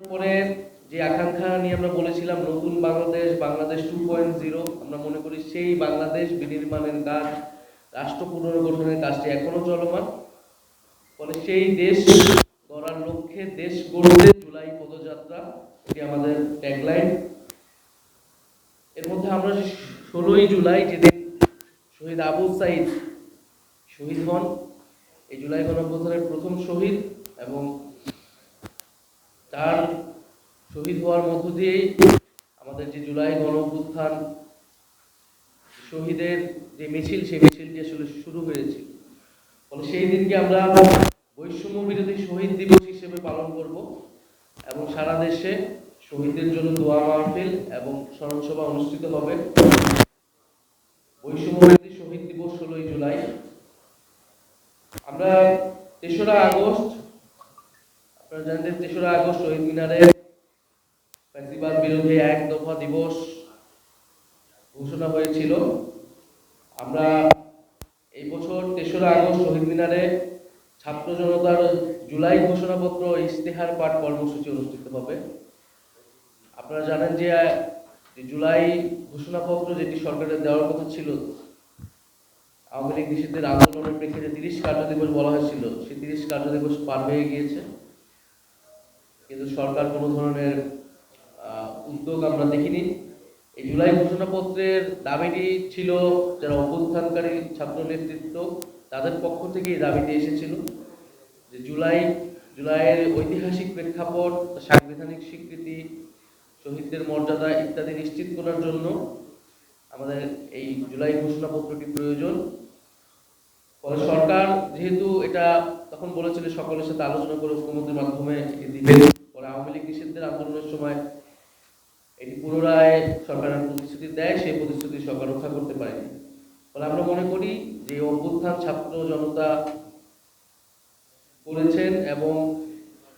পরে যে আকাঙ্ক্ষা নিয়ে আমরা বলেছিলাম, নতুন Bangladesh Bangladesh two point zero আমরা মনে করি সেই বাংলাদেশ বিনির্মাণের কাজ, রাষ্ট্র পুনর্গঠনের কাজটি এখনও চলমান। ফলে সেই দেশ গড়ার লক্ষ্যে দেশ গড়তে জুলাই পদযাত্রা, এটি আমাদের ট্যাগলাইন এর মধ্যে আমরা ষোলোই জুলাই যেদিন শহীদ আবু সাইদ শহীদ হন, এই জুলাই গণঅভ্যুত্থানের প্রথম শহীদ এবং তার শহীদ হওয়ার মধ্য দিয়েই আমাদের যে জুলাই গণঅভ্যুত্থান, শহীদের যে মিছিল, সেই মিছিলটি আসলে শুরু হয়েছিল। ফলে সেই দিনকে আমরা বৈষম্য বিরোধী শহীদ দিবস হিসেবে পালন করব এবং সারা দেশে শহীদদের জন্য দোয়া মাহফিল এবং স্মরণসভা অনুষ্ঠিত হবে। বৈষম্য বিরোধী শহীদ দিবস ষোলোই জুলাই আমরা তেসরা আগস্ট আপনারা জানেন যে তেসরা আগস্ট শহীদ মিনারে ফ্যাসিবাদ বিরোধী এক দফা দিবস ঘোষণা হয়েছিল আমরা এই বছর তেসরা আগস্ট শহীদ মিনারে ছাত্র জনতার জুলাই ঘোষণাপত্র ও ইশতেহার পাঠ কর্মসূচি অনুষ্ঠিত হবে। আপনারা জানেন যে জুলাই ঘোষণাপত্র যেটি সরকারের দেওয়ার কথা ছিল, আওয়ামী লীগ নিষিদ্ধের আন্দোলনের প্রেক্ষিতে তিরিশ কার্য দিবস বলা হয়েছিল। সেই তিরিশ কার্য দিবস পার হয়ে গিয়েছে। কিন্তু সরকার কোনো ধরনের উদ্যোগ আমরা দেখিনি। এই জুলাই ঘোষণাপত্রের দাবিটি ছিল যারা অভ্যুত্থানকারী ছাত্র নেতৃত্ব, তাদের পক্ষ থেকে এই দাবিটি এসেছিল যে জুলাই, জুলাইয়ের ঐতিহাসিক প্রেক্ষাপট, সাংবিধানিক স্বীকৃতি, শহীদদের মর্যাদা ইত্যাদি নিশ্চিত করার জন্য আমাদের এই জুলাই ঘোষণাপত্রটি প্রয়োজন। ফলে সরকার যেহেতু এটা তখন বলেছিল, সকলের সাথে আলোচনা করে ঐক্যমতের মাধ্যমে দিবেন পরে আওয়ামী লীগ নিষিদ্ধের আন্দোলনের সময় এটি পুনরায় সরকারের প্রতিশ্রুতি দেয়, সেই প্রতিশ্রুতি সরকার রক্ষা করতে পারেনি। ফলে আমরা মনে করি যে অভ্যুত্থান ছাত্র জনতা করেছেন এবং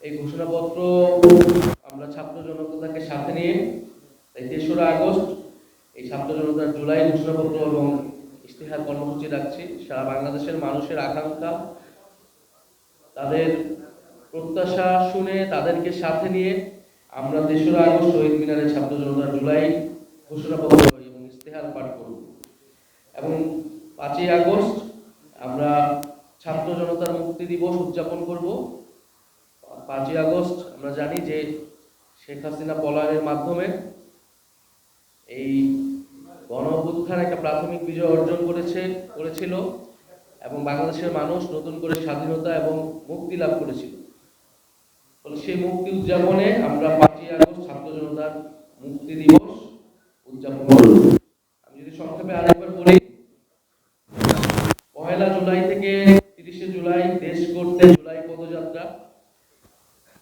এই ঘোষণাপত্র আমরা ছাত্র জনতাকে সাথে নিয়ে এই তেসরা আগস্ট এই ছাত্র জনতার জুলাই ঘোষণাপত্র এবং ইশতেহার কর্মসূচি রাখছি। সারা বাংলাদেশের মানুষের আকাঙ্ক্ষা, তাদের প্রত্যাশা শুনে তাদেরকে সাথে নিয়ে আমরা তেসরা আগস্ট শহীদ মিনারে ছাত্র জনতার জুলাই ঘোষণাপত্র এবং ইশতেহার পাঠ করব। এবং পাঁচই আগস্ট আমরা ছাত্র জনতার মুক্তি দিবস উদযাপন করব। পাঁচই আগস্ট আমরা জানি যে শেখ হাসিনা পলায়নের মাধ্যমে এই গণ একটা প্রাথমিক বিজয় অর্জন করেছে, করেছিল এবং বাংলাদেশের মানুষ নতুন করে স্বাধীনতা এবং মুক্তি লাভ করেছিল। সেই মুক্তি উদযাপনে আমরা পাঁচই আগস্ট ছাত্র জনতার মুক্তি দিবস উদযাপন করব। আমি যদি সংক্ষেপে আরেকবার বলি, পহেলা জুলাই থেকে তিরিশে জুলাই দেশ করতে জুলাই পদযাত্রা,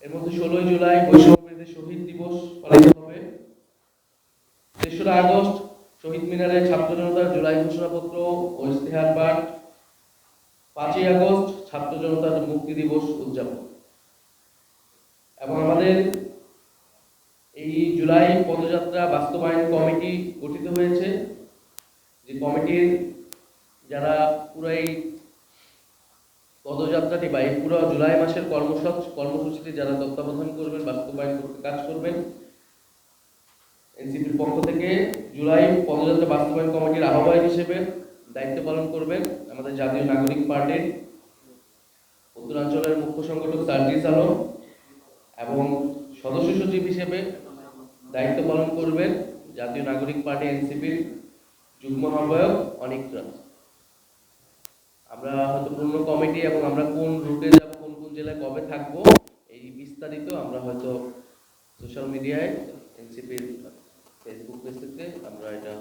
এর মধ্যে ষোলোই জুলাই বৈষম্য বিরোধী শহীদ দিবস পালিত হবে। তেসরা আগস্ট শহীদ মিনারে ছাত্র জনতার জুলাই ঘোষণাপত্র ও ইশতেহার পাঠ। পাঁচই আগস্ট ছাত্র জনতার মুক্তি দিবস উদযাপন। এবং আমাদের এই জুলাই পদযাত্রা বাস্তবায়ন কমিটি গঠিত হয়েছে। যে কমিটির যারা পুরো এই পদযাত্রাটি বা এই পুরো জুলাই মাসের কর্মসূচ কর্মসূচিটি যারা তত্ত্বাবধান করবেন, বাস্তবায়ন করতে কাজ করবেন, এনসিপির পক্ষ থেকে জুলাই পদযাত্রা বাস্তবায়ন কমিটির আহ্বায়ক হিসেবে দায়িত্ব পালন করবেন আমাদের জাতীয় নাগরিক পার্টির উত্তরাঞ্চলের মুখ্য সংগঠক সার্জিস আলম। এবং সদস্য সচিব হিসেবে দায়িত্ব পালন করবেন জাতীয় নাগরিক পার্টি এনসিপির যুগ্ম আহ্বায়ক অনিক আমরা হয়তো পূর্ণ কমিটি এবং আমরা কোন রুটে যাব, কোন কোন জেলায় কবে থাকব, এই বিস্তারিত আমরা হয়তো সোশ্যাল মিডিয়ায় এনসিপির ফেসবুক পেজ থেকে আমরা এটা